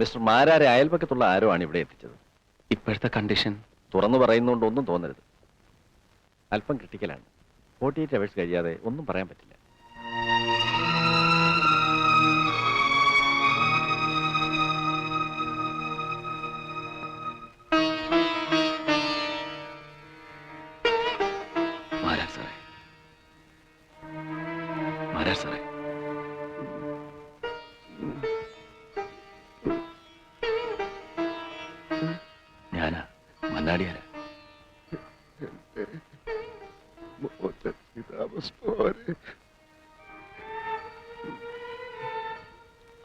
Mister മാരാരെ അയൽപക്കത്തുള്ള ആരോ ആണ് ഇവിടെ എത്തിച്ചത്? ഇപ്പോഴത്തെ കണ്ടീഷൻ. തുറന്നു പറയുന്നതുകൊണ്ട് ഒന്നും തോന്നരുത്. അല്പം ക്രിട്ടിക്കലാണ്. ഫോർട്ടി എയ്റ്റ് അവേഴ്സ് കഴിയാതെ ഒന്നും പറയാൻ പറ്റില്ല. മാരാർ സാറേ. മാരാർ സാറേ. മന്നാടിയാരാ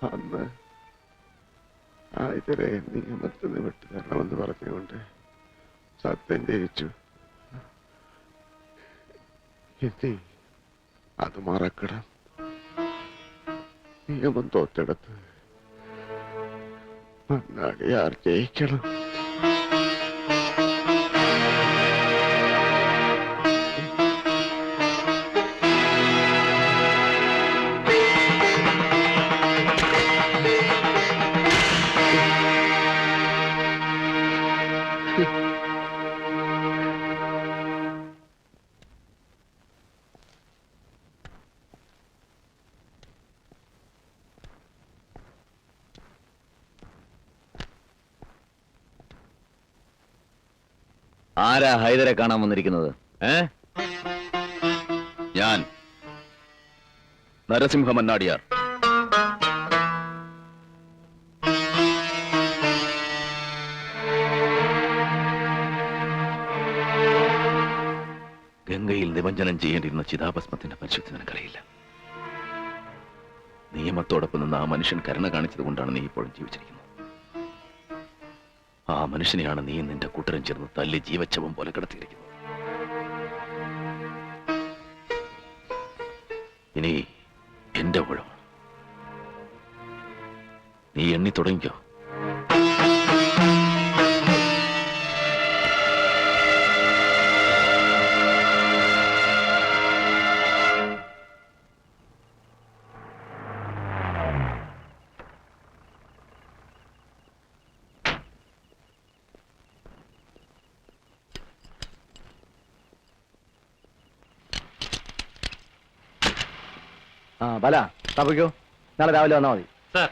അന്ന് ആയതിരെ നിയമത്തിൽ വിട്ടു തരണമെന്ന് പറഞ്ഞുകൊണ്ട് സത്യം ജയിച്ചു. ഇനി അത് മറക്കണം. നിയമം തോറ്റെടുത്ത് മണ്ണാടിയാർ ജയിക്കണം. ആരാ ഹൈദരെ കാണാൻ വന്നിരിക്കുന്നത്? ഏ? ഞാൻ. നരസിംഹ മന്നാടിയാർ. ഗംഗയിൽ നിമഞ്ജനം ചെയ്യേണ്ടിയിരുന്ന ചിതാഭസ്മത്തിന്റെ പരിശുദ്ധി നിനക്കറിയില്ല നിയമത്തോടൊപ്പം നിന്ന് ആ മനുഷ്യൻ കരുണ കാണിച്ചത് കൊണ്ടാണ് നീ ഇപ്പോഴും ജീവിച്ചിരിക്കുന്നത്. ആ മനുഷ്യനെയാണ് നീ നിന്റെ കൂട്ടരും ചേർന്ന് തല്ലി ജീവച്ചവം പോലെ കിടത്തിയിരിക്കുന്നത്. ഇനി എന്റെ ഊഴമാണ് നീ എണ്ണി തുടങ്ങിക്കോ. ആ ബല തപ്പിക്കോ. നാളെ രാവിലെ വന്നാൽ മതി. സാർ.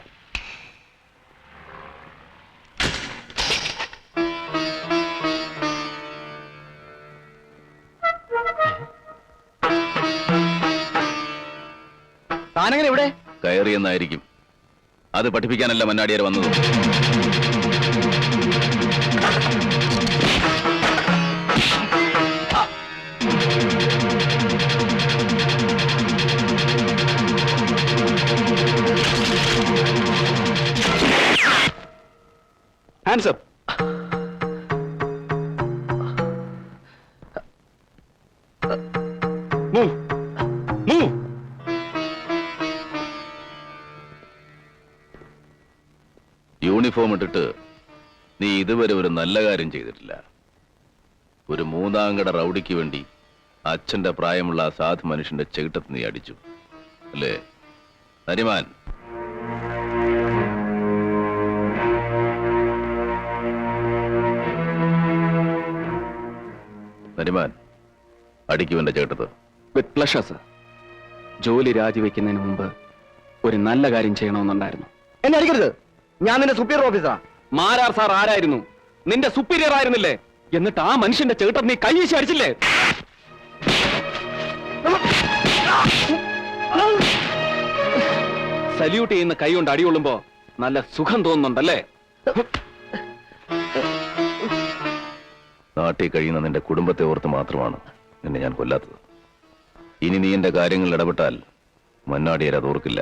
താനെങ്ങനെ ഇവിടെ കയറിയെന്നായിരിക്കും. അത് പഠിപ്പിക്കാനല്ല മന്നാടിയാർ വന്നത്. ഹാൻഡ്സ് അപ്പ് മൂവ് യൂണിഫോം ഇട്ടിട്ട് നീ ഇതുവരെ ഒരു നല്ല കാര്യം ചെയ്തിട്ടില്ല. ഒരു മൂന്നാംകട റൗഡിക്ക് വേണ്ടി അച്ഛന്റെ പ്രായമുള്ള ആ സാധു മനുഷ്യന്റെ ചെകിട്ടത്ത് നീ അടിച്ചു. അല്ലേ? നരിമാൻ. നരിമാൻ അടിക്കുവന്റെ ചേട്ടത് വിത്ത് പ്ലഷർ സർ ജോലി രാജിവെക്കുന്നതിന് മുമ്പ് ഒരു നല്ല കാര്യം ചെയ്യണമെന്നുണ്ടായിരുന്നു. എന്നെ അടിക്കരുത്. ഞാൻ നിന്റെ സുപ്പീരിയർ ഓഫീസറാ മാരാർ സാർ ആരായിരുന്നു? നിന്റെ സുപ്പീരിയർ ആയിരുന്നില്ലേ? എന്നിട്ട് ആ മനുഷ്യന്റെ ചേട്ടൻ നീ കൈവീശി അടിച്ചില്ലേ? സല്യൂട്ട് ചെയ്യുന്ന കൈ കൊണ്ട് അടികൊള്ളുമ്പോ നല്ല സുഖം തോന്നുന്നുണ്ടല്ലേ? നാട്ടിൽ കഴിയുന്ന നിന്റെ കുടുംബത്തെ ഓർത്ത് മാത്രമാണ് നിന്നെ ഞാൻ കൊല്ലാത്തത്. ഇനി നീ എന്റെ കാര്യങ്ങളിൽ ഇടപെട്ടാൽ മന്നാടിയരത് ഓർക്കില്ല